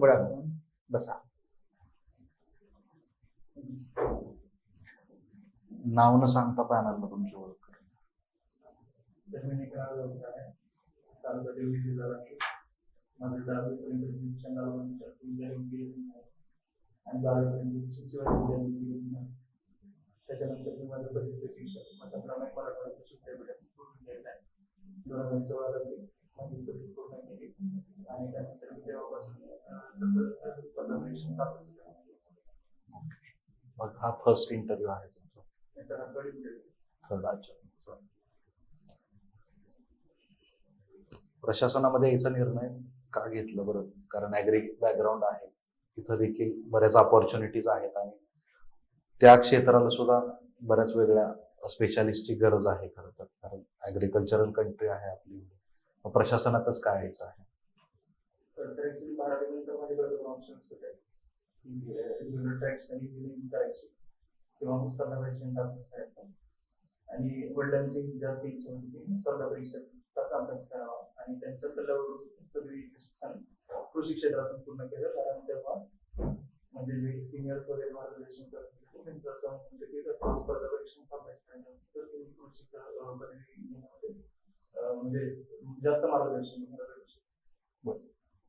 पुढं. बरं बसा नाव न सांगता पॅनलला तुमची ओळख करा. माझं आणि त्याच्यानंतर मी माझं बरेच शिक्षण माझा क्रमांक मराठवाड्याचं सुद्धा भेटत आहे दोन हजार सोळा आणि त्यानंतर मी तेव्हापासून चालूच मग हा फर्स्ट इंटरव्ह्यू आहे तुमचा. अच्छा प्रशासनामध्ये यायचा निर्णय का घेतलं बरं? कारण ऍग्री बॅकग्राऊंड आहे. तिथं देखील बऱ्याच ऑपॉर्च्युनिटीज आहेत आणि त्या क्षेत्राला सुद्धा बऱ्याच वेगळ्या स्पेशालिस्टची गरज आहे खरं तर. कारण ऍग्रिकल्चरल कंट्री आहे आपली. प्रशासनातच काय यायचं आहे? तर ऑप्शन्स आणि करायची किंवा अभ्यास आणि वडिलांची जास्त इच्छा होती स्पर्धा परीक्षेचा अभ्यास करावा. आणि त्यांच्या सल्ल्यावरून पदवीचं शिक्षण कृषी क्षेत्रातून पूर्ण केलं. कारण तेव्हा म्हणजे जे सिनियर्स वगैरे मार्गदर्शन करत त्यांचं असं म्हणत की स्पर्धा परीक्षेचा अभ्यास करण्यानंतर तर तुम्ही कृषी पदवी घेण्यामध्ये म्हणजे जास्त मार्गदर्शन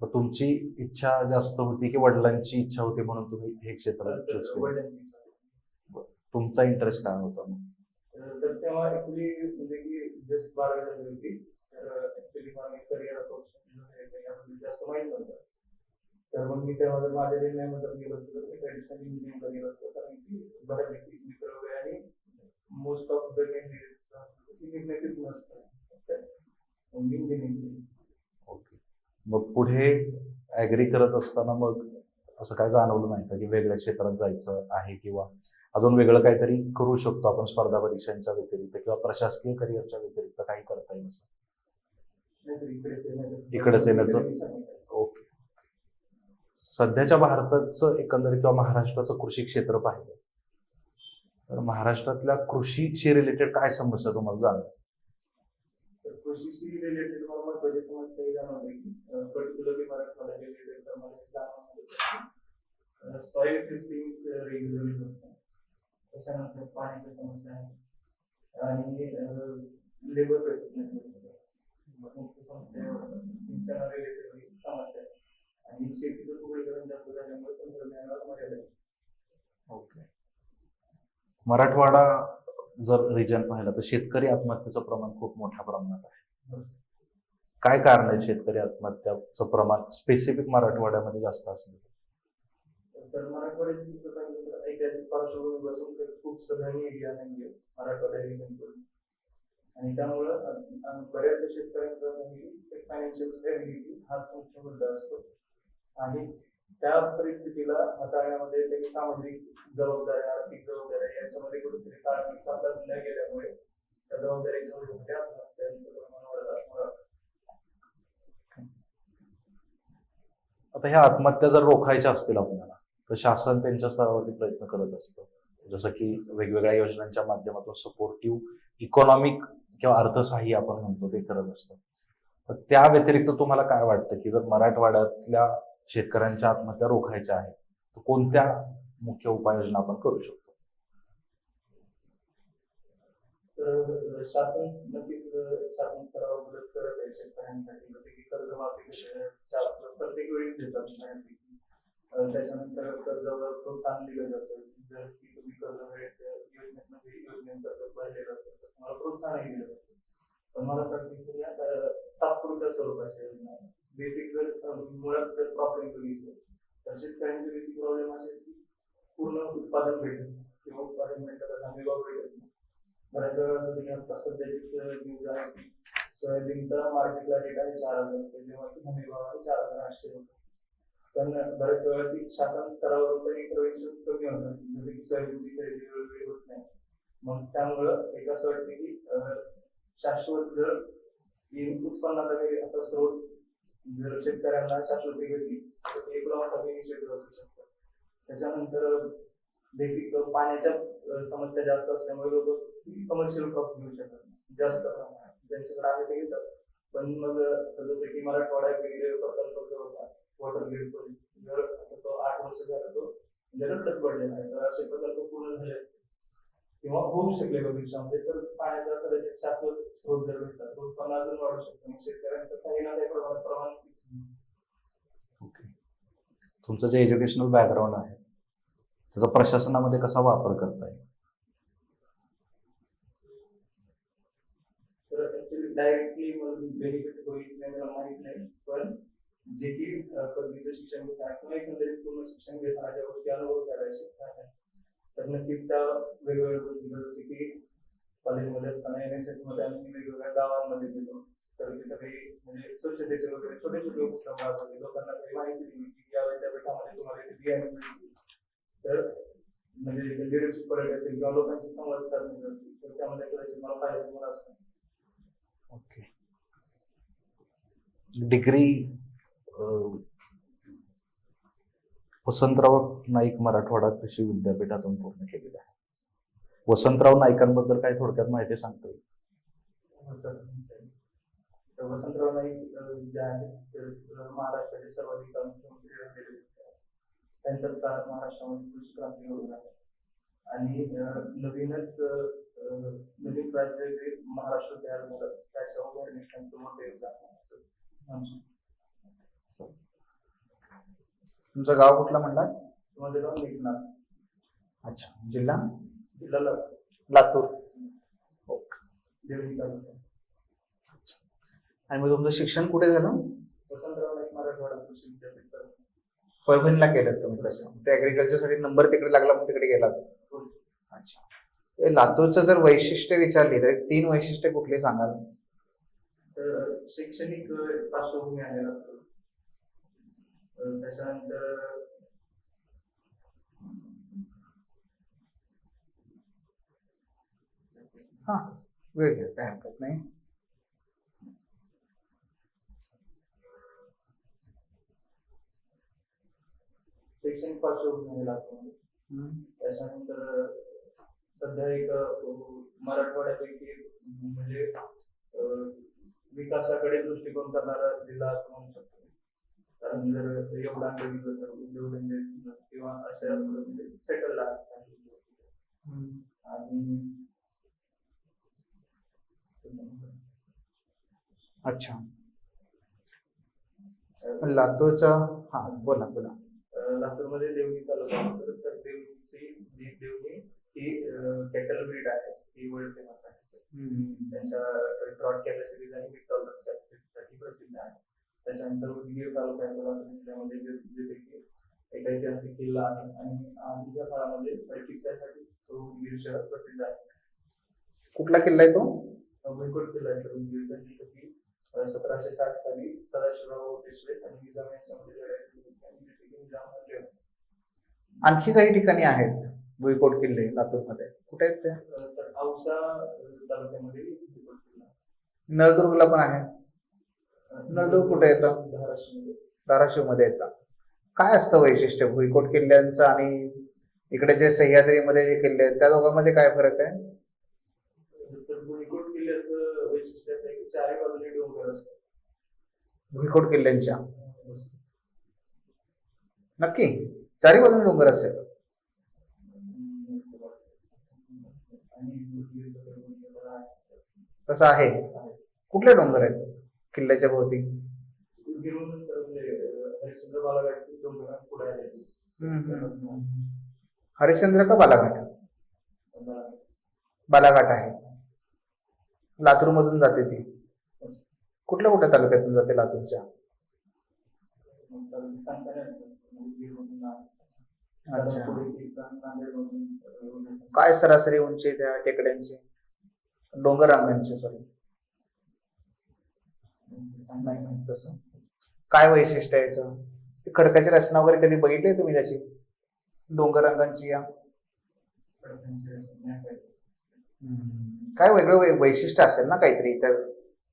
मग तुमची इच्छा जास्त होती की वडिलांची इच्छा होती म्हणून तुम्ही हे क्षेत्र चूज केलं. तुमचा इंटरेस्ट काय होता मग? सर तेव्हा ऍक्च्युली म्हणजे की जस्ट बारावी झाली होती. तर ऍक्च्युली मला करिअर अप्रोच जास्त माहीत नव्हतं. तर मग मी तेव्हा जर माझ्या निर्णयामध्ये गेलो असतो तर मी ट्रेडिशनल इंजिनिअरिंग करिअर असतो कारण की बऱ्यापैकी मित्र वगैरे आणि मोस्ट ऑफ द कॅन्डिडेट की निर्णय तिथून असतात मग मी इंजिनिअरिंग केली ओके मग पुढे ऍग्री करत असताना मग असं काय जाणवलं नाही का की वेगळ्या क्षेत्रात जायचं आहे किंवा अजून वेगळं काहीतरी करू शकतो आपण स्पर्धा परीक्षांच्या व्यतिरिक्त किंवा प्रशासकीय करिअरच्या व्यतिरिक्त काही करता येईल असं? इकडेच येण्याचं- ओके सध्याच्या भारताचं एकंदरीत किंवा महाराष्ट्राचं कृषी क्षेत्र पाहिलं. तर महाराष्ट्रातल्या कृषीशी रिलेटेड काय समस्या तुम्हाला जाणवत? तर रिलेटेड मला महत्वाची समस्या ही जाणवली की पर्टिक्युलरली मराठवाडा रिलेटेड तर मला हे जाणवलं सॉइल टेस्टिंग रेग्युलरली होत नाही त्याच्यानंतर पाण्याची समस्या आहे. आणि लेबर भेटत नाही मुख्य समस्या सिंचना रिलेटेड समस्या आहे. आणि शेतीचं तुकडीकरण जास्त झाल्यामुळे तंत्रज्ञानावर मर्यादा आहे. ओके. मराठवाडा जर रिजन पाहिलं तर शेतकरी आत्महत्येचं प्रमाण खूप मोठ्या प्रमाणात आहे. काय कारण आहे शेतकरी आत्महत्याचं प्रमाण? स्पेसिफिक मराठवाड्यामध्ये जास्त असलं. सर मराठवाड्याची ऐतिहासिक पार्श्वभूमी बसून तर खूप सगळ्यांनी एरिया नाहीये मराठवाडा region करून. आणि त्यामुळं अ- बऱ्याचशा शेतकऱ्यांचा फायनान्शियल स्टॅबिलिटी हाच मुख्य मुद्दा असतो. आणि त्या परिस्थितीला हाताळण्यामध्ये त्यांनी सामाजिक जबाबदाऱ्या आर्थिक जबाबदाऱ्या यांच्यामध्ये कुठेतरी ताळमेळ साधला न गेल्यामुळे त्या जबाबदारीच्या ओझ्यामध्ये आता ह्या आत्महत्या जर रोखायच्या असतील आपल्याला तर शासन त्यांच्या स्तरावरती प्रयत्न करत असतं. जसं की वेगवेगळ्या योजनांच्या माध्यमातून सपोर्टिव्ह इकॉनॉमिक किंवा अर्थसहाय्य आपण म्हणतो ते करत असतं. तर त्या व्यतिरिक्त तुम्हाला काय वाटतं की जर मराठवाड्यातल्या शेतकऱ्यांच्या आत्महत्या रोखायच्या आहेत तर कोणत्या मुख्य उपाययोजना आपण करू शकतो? तर शासन नक्कीच शासन स्तरावर मदत करत आहे. शेतकऱ्यांसाठी जसे की कर्जमाफी प्रत्येक वेळी देतात त्याच्यानंतर कर्जावर प्रोत्साहन दिलं जातं. जर की तुम्ही कर्ज वेळेत योजनेमध्ये योजनेअंतर्गत भरलेलं असेल तर तुम्हाला प्रोत्साहनही दिलं जातं. पण मला असं वाटतं की या तात्पुरत्या स्वरूपाच्या योजना बेसिक जर मुळात जर प्रॉब्लेम बघितलं तर शेतकऱ्यांचे बेसिक प्रॉब्लेम असे की पूर्ण उत्पादन भेटत किंवा उत्पादन भेटत हमी भाव भेटत नाही. बऱ्याच वेळा तुम्ही आता सध्याचीच न्यूज आहे सोयाबीनचा मार्केटला रेट आहे चार हजार रुपये जेव्हा की हमी भाव आहे चार हजार आठशे रुपये. पण बऱ्याच वेळा ती शासन स्तरावर पण इंटरव्हेन्शन कमी होतात. जसे की सोयाबीनची खरेदी वेळोवेळी होत नाही. मग त्यामुळं एक असं वाटतं की शाश्वत जर उत्पन्नाचा काही असा स्रोत जर शेतकऱ्यांना शाश्वत घेतली तर ते एक लॉंग इनिशिएटिव्ह असू शकतं त्याच्यानंतर बेसिक पाण्याच्या समस्या जास्त असल्यामुळे लोक कमर्शियल क्रॉप घेऊ शकत जास्त प्रमाणात. ज्यांच्याकडे आहे ते घेतात. पण मग जसं की मराठवाडा ग्रीड प्रकल्प जो होता वॉटर ग्रीड जर तो आठ वर्ष झाला तो म्हणजे पडलेला आहे. तर असे प्रकल्प पूर्ण झाले असते किंवा होऊ शकले भविष्यामध्ये तर पाण्याचा कदाचित शाश्वत स्रोत जर भेटतात तर उत्पन्न अजून वाढू शकतं. मग शेतकऱ्यांचं काही ना काही प्रमाणात प्रमाण ओके. तुमचं जे एज्युकेशनल बॅकग्राऊंड आहे त्याचा प्रशासनामध्ये कसा वापर करता येईल तर ऍक्च्युली डायरेक्टली बेनिफिट होईल नाही मला माहीत नाही पण जे की पदवीचं शिक्षण घेताना किंवा एकंदरीत पूर्ण शिक्षण घेताना ज्या गोष्टी अनुभव करायला तर नक्कीच त्या वेगवेगळ्या गोष्टी जसं की कॉलेजमध्ये असताना एन एस एसमध्ये आम्ही वेगवेगळ्या गावांमध्ये गेलो तर तिथं काही म्हणजे स्वच्छतेचे वगैरे छोटे छोटे उपक्रम राबवले लोकांना काही माहिती दिली की या विद्यापीठामध्ये तुम्हाला इथे बियाणे मिळतील तर म्हणजे लिडरशिप पर्यटक असेल किंवा लोकांशी संवाद साधण्याचा असेल तर त्यामध्ये कदाचित मला फायदा होणार असतो ओके डिग्री वसंतराव नाईक मराठवाडा कृषी विद्यापीठातून पूर्ण केलेली आहे. वसंतराव नाईकांबद्दल काय थोडक्यात माहिती सांगता येईल? तर वसंतराव नाईक जे आहेत ते महाराष्ट्राचे सर्वाधिक. त्यांच्याच काळात महाराष्ट्रामध्ये कृषी क्रांती घडून आली. आणि नवीनच नवीन राज्य जे महाराष्ट्र तयार झालं त्याच्या उभारणीत त्यांचं मोठं योगदान. तुमचं गाव कुठलं म्हणला? माझं नाव मेघनाथ अच्छा जिल्हा? जिल्हा लातूर, लातूर. देवणी तालुका. आणि मग तुमचं शिक्षण कुठे झालं? वसंतराव नाईक मराठवाडा कृषी विद्यापीठ. परभणी. परभणीला केलं तुम्ही तसं. ते ऍग्रिकल्चरसाठी नंबर तिकडे लागला मग तिकडे गेला अच्छा. लातूरचं जर वैशिष्ट्य विचारली तर तीन वैशिष्ट्य कुठली सांगाल? तर शैक्षणिक पार्श्वभूमी आहे लातूर. त्याच्यानंतर हा वेळ घ्या काय हरकत नाही. शैक्षणिक पार्श्वभूमी आहे हम्म. त्याच्यानंतर सध्या एक मराठवाड्यापैकी म्हणजे विकासाकडे दृष्टिकोन करणारा जिल्हा असं म्हणू शकतो. कारण जर असतील किंवा अशा म्हणजे सेटल आणि अच्छा. लातूरचं हा बोला बोला. लातूरमध्ये देवणी तालुका कॅटल ब्रीड आहे ही वर्ल्ड फ़ेमस आहे त्यांच्या क्रॉड कॅपॅसिटीज आणि टॉलरन्स कॅपॅसिटीसाठी प्रसिद्ध आहे. त्याच्यानंतर उदगीर तालुका आहे जिल्ह्यामध्ये जे एक ऐतिहासिक किल्ला आहे आणि आधीच्या काळामध्ये किल्ल्यासाठी तो उदगीर शहर प्रसिद्ध आहे. कुठला किल्ला आहे तो? भुईकोट किल्ला आहे सर की सतराशे साठ साली सदाशिवराव पेशवे आणि निज़ाम यांच्यामध्ये लढाई. आणखी काही ठिकाणी आहेत? भुईकोट किल्ले लातूरमध्ये. कुठे आहेत ते? सर औसा तालुक्यामध्ये भुईकोट किल्ला आहे. नळदुर्गला पण आहे. नळदुर्ग कुठे येतं? धाराशिवमध्ये. धाराशिवमध्ये येतात काय असतं वैशिष्ट्य? भुईकोट किल्ल्यांचं आणि इकडे जे सह्याद्रीमध्ये जे किल्ले आहेत त्या दोघांमध्ये काय फरक आहे? भुईकोट किल्ल्याचं वैशिष्ट्य असं आहे की चारी बाजूने डोंगर असतात. भुईकोट किल्ल्यांच्या. नक्की. चारी बाजूने डोंगर असेल आणि उदगीरचं तर डोंगर आहे. तसं आहे? कुठले डोंगर आहेत? किल्ल्याच्या भोवती. हरिश्चंद्र पुढे आले हरिश्चंद्र का बालाघाट? बालाघाट आहे. लातूर मधून जाते ती. कुठल्या कुठल्या तालुक्यातून जाते लातूरच्या? अच्छा. काय सरासरी उंची त्या टेकड्यांची? डोंगरांगांची सॉरी नाही तसं. काय वैशिष्ट्य आहे याचं? ते खडकाची रचना वगैरे कधी बघितली तुम्ही त्याची? डोंगर रंगांची या. काय वेगळं वै- वैशिष्ट्य असेल ना काहीतरी इतर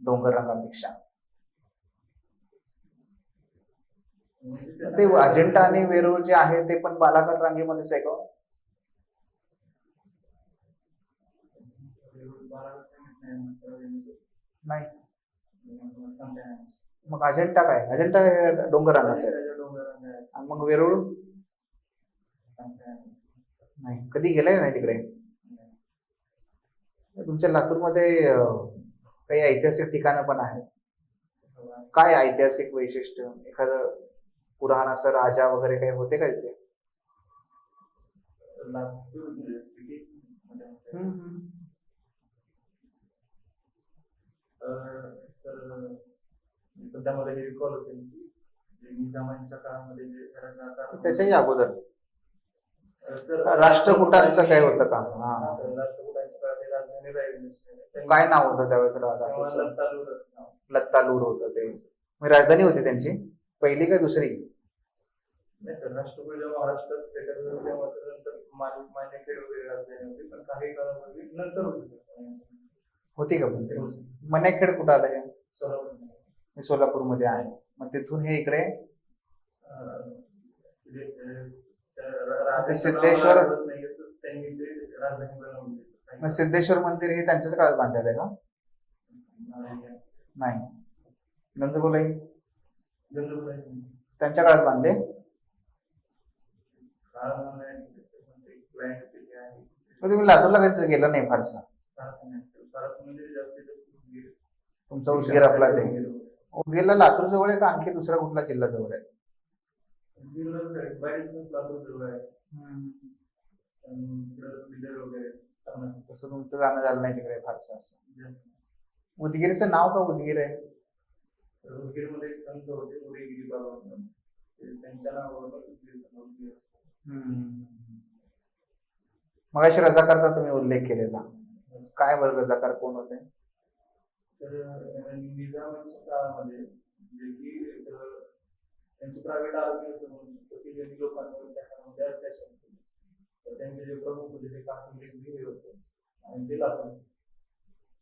डोंगर रंगांपेक्षा ते अजिंठा आणि वेरूळ जे आहे ते पण बालाघाट रांगेमध्येच आहे का? नाही. मग अजंठा काय? अजंठा हे डोंगर आहे. आहे, आणि मग वेरूळ? नाही. कधी गेलाय नाही तिकडे? तुमच्या लातूरमध्ये काही ऐतिहासिक ठिकाणं पण आहेत. काय ऐतिहासिक वैशिष्ट्य? एखादं पुराण असं राजा वगैरे काही होते का तिथे सध्या मला हे रिकॉल होते. निजामांच्या काळामध्ये जे त्याच्याही अगोदर. तर राष्ट्रकूटांचं काय होतं का? हा, सर, राष्ट्रकूटांच्या काळात हे राजधानी राहिली काय नाव होतं त्यावेळेस राजा? लत्तालूरच नाव. लत्तालूर होतं ते. राजधानी होती त्यांची? पहिली का दुसरी? नाही सर राष्ट्रकुल जेव्हा महाराष्ट्रात सेटल झाले तेव्हा तर नंतर वगैरे राजधानी होती. पण काही काळापूर्वी नंतर होती सर होती का पण ते? मन्याखेड कुठं आलं हे सोलापूर हे सोलापूरमध्ये आहे. मग तिथून हे इकडे ते सिद्धेश्वर- मग सिद्धेश्वर मंदिर हे त्यांच्याच काळात बांधलेलं आहे का? नाही. नंदगोलाई त्यांच्या काळात बांधले? तुम्ही लातूरला कधी गेलं नाही फारसं? तुमचा उदगीर आपला ते. उदगीरला लातूर जवळ आहे का? आणखी दुसरा कुठला जिल्हा जवळ आहे? तसं तुमचं जाणं झालं नाही तिकडे फारसं असं. उदगीरचं नाव का उदगीर आहे? उदगीरमध्ये संत होते उदयगिरी बाबा त्यांच्या नावावर. मग अशी रजाकारचा तुम्ही उल्लेख केलेला. काय बरं रजाकार कोण होते? तर निजामाच्या काळामध्ये जे की त्यांची प्रायव्हेट आर्मी असं म्हणू शकतो की ज्यांनी लोकांवर त्या काळामध्ये अत्याचार केले तर त्यांचे जे प्रमुख होते ते कासिम हे होते. आणि ते लातूर.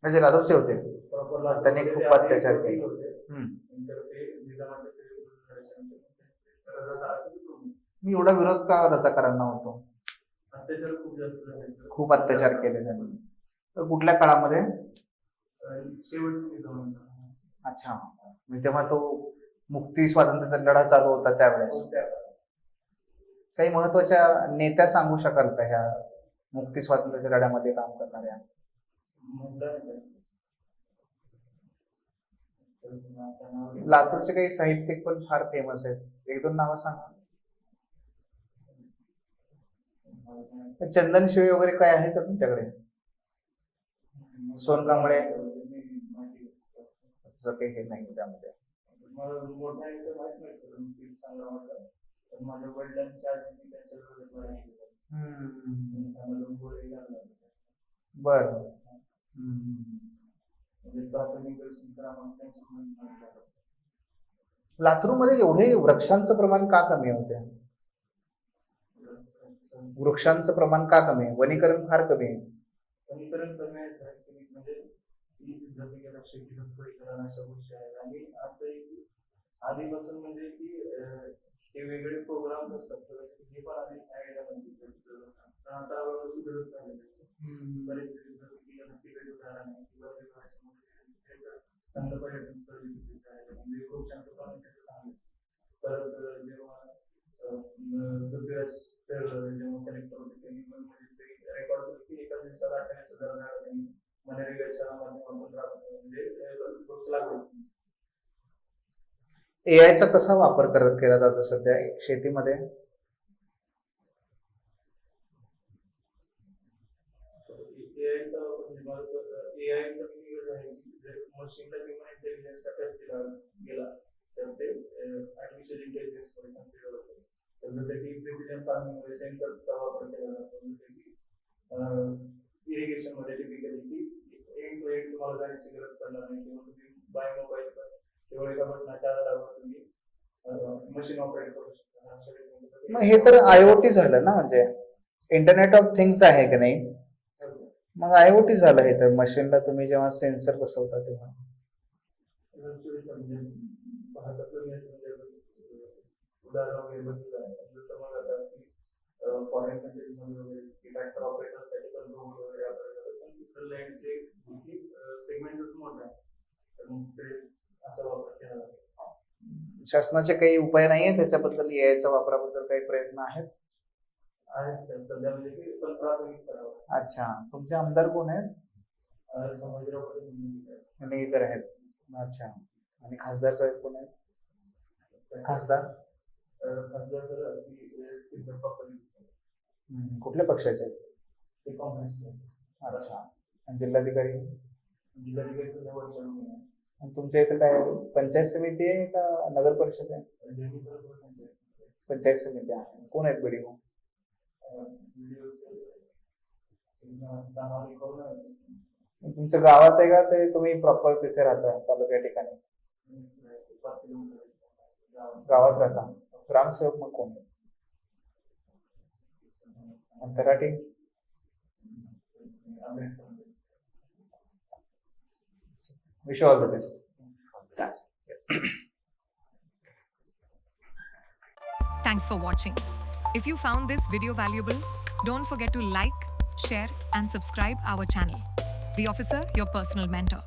म्हणजे लातूरचे होते. प्रॉपर लातूर. त्यांनी मध्ये खूप अत्याचार केले. होते. नंतर ते निजामाच्या सेवेतून झाल्याच्यानंतर ते रजाकाराचे प्रमुख. मी एवढा विरोध का रजाकारांना होतो? अत्याचार खूप जास्त झाले. खूप अत्याचार केले त्यांनी. तर कुठल्या काळामध्ये? अच्छा. म्हणजे तेव्हा तो मुक्ती स्वातंत्र्याचा लढा चालू होता त्यावेळेस. त्या काळात. काही महत्त्वाच्या नेत्या सांगू शकाल का ह्या मुक्ती स्वातंत्र्याच्या लढ्यामध्ये काम करणाऱ्या? लातूरचे काही साहित्यिक पण फार फेमस आहेत. एक दोन नावं सांगा. चंदन शिवे वगैरे काय आहे का तुमच्याकडे? सोनकांबळे. तसं काही हे नाही त्यामध्ये. मोठ्या माझ्या वडिलांच्या हे. बर. मिळालं. लातूरमध्ये एवढे वृक्षांचं प्रमाण का कमी होते? वृक्षांचं प्रमाण का कमी? आहे वनीकरण फार कमी आहे वनीकरण करण्याचं आहे की म्हणजे की जसं की शेती धुपडीकरण अशा गोष्टी आहेत. आणि असं आहे की आधीपासून म्हणजे की हे वेगळे प्रोग्राम असतात. हे पण आधी आयडिया म्हणजे पण आता सुधारत. बरेच जसं की तिकडे उदाहरण आहे किंवा चांगलं पर्यटन स्थळ विकसित म्हणजे वृक्षांचं तिथे चांगलं. परत जेव्हा जेव्हा कलेक्टर होते त्यांनी पण म्हणजे ते रेकॉर्ड केलं की एका दिवसाला अठ्ठावीस हजार झाडं त्यांनी मनरेगाच्या माध्यमातून राबवलं. म्हणजे अं, वृक्ष लागवड एआयचा कसा वापर करत केला जातो सध्या शेतीमध्ये? म्हणजे जर मशीनला ह्युमन इंटेलिजन्स अटॅच केला गेला तर ते आर्टिफिशियल इंटेलिजन्समध्ये कन्सिडर तर जसं की प्रिसिजन फार्मिंगमध्ये सेन्सर्सचा वापर केला जातो जसं की इरिगेशनमध्ये टिपिकली की एक टू एक तुम्हाला जाण्याची गरज पडणार नाही किंवा तुम्ही बाय मोबाईल केवळ एका बटनाच्या आधारावर तुम्ही. मशीन ऑपरेट करू शकता. मग हे तर आयओटी झालं ना म्हणजे. इंटरनेट ऑफ थिंग्स आहे की नाही? मग आयओटी झालं हे तर. मशीनला तुम्ही जेव्हा सेन्सर बसवता तेव्हा. म्हणजे फॉरेन वगैरे की ऑपरेटर्ससाठी पण वगैरे पण तिथं लँडचे मोठं आहे तर तर मग ते शासनाचे काही उपाय नाहीये? त्याच्याबद्दल यायच्या वापराबद्दल काही प्रयत्न आहेत? म्हणजे अच्छा. तुमचे आमदार कोण आहेत. निलंगेकर आहेत. अच्छा. आणि खासदार साहेब कोण आहेत? खासदार. हम्म, कुठल्या पक्षाचे आहेत? अच्छा. आणि जिल्हाधिकारी? जिल्हाधिकारी सध्या वर्षा रुग्ण आहे. आणि तुमच्या इथे काय पंचायत समिती आहे का नगर परिषद आहे डेली तर दोन पंचायत समिती. पंचायत समिती आहे कोण आहेत बडी अं, व्हिडिओ सर, एक दहा एक करून आहे. तुमच्या गावात आहे का ते तुम्ही प्रॉपर तिथे राहता तालुक्या ठिकाणी पाच किलोमीटर गावात. गावात राहता ग्रामसेवक मग कोण आहे? Wish you all the best. Yes. Thanks for watching. If you found this video valuable, don't forget to like, share, and subscribe our channel. The Officer, your personal mentor.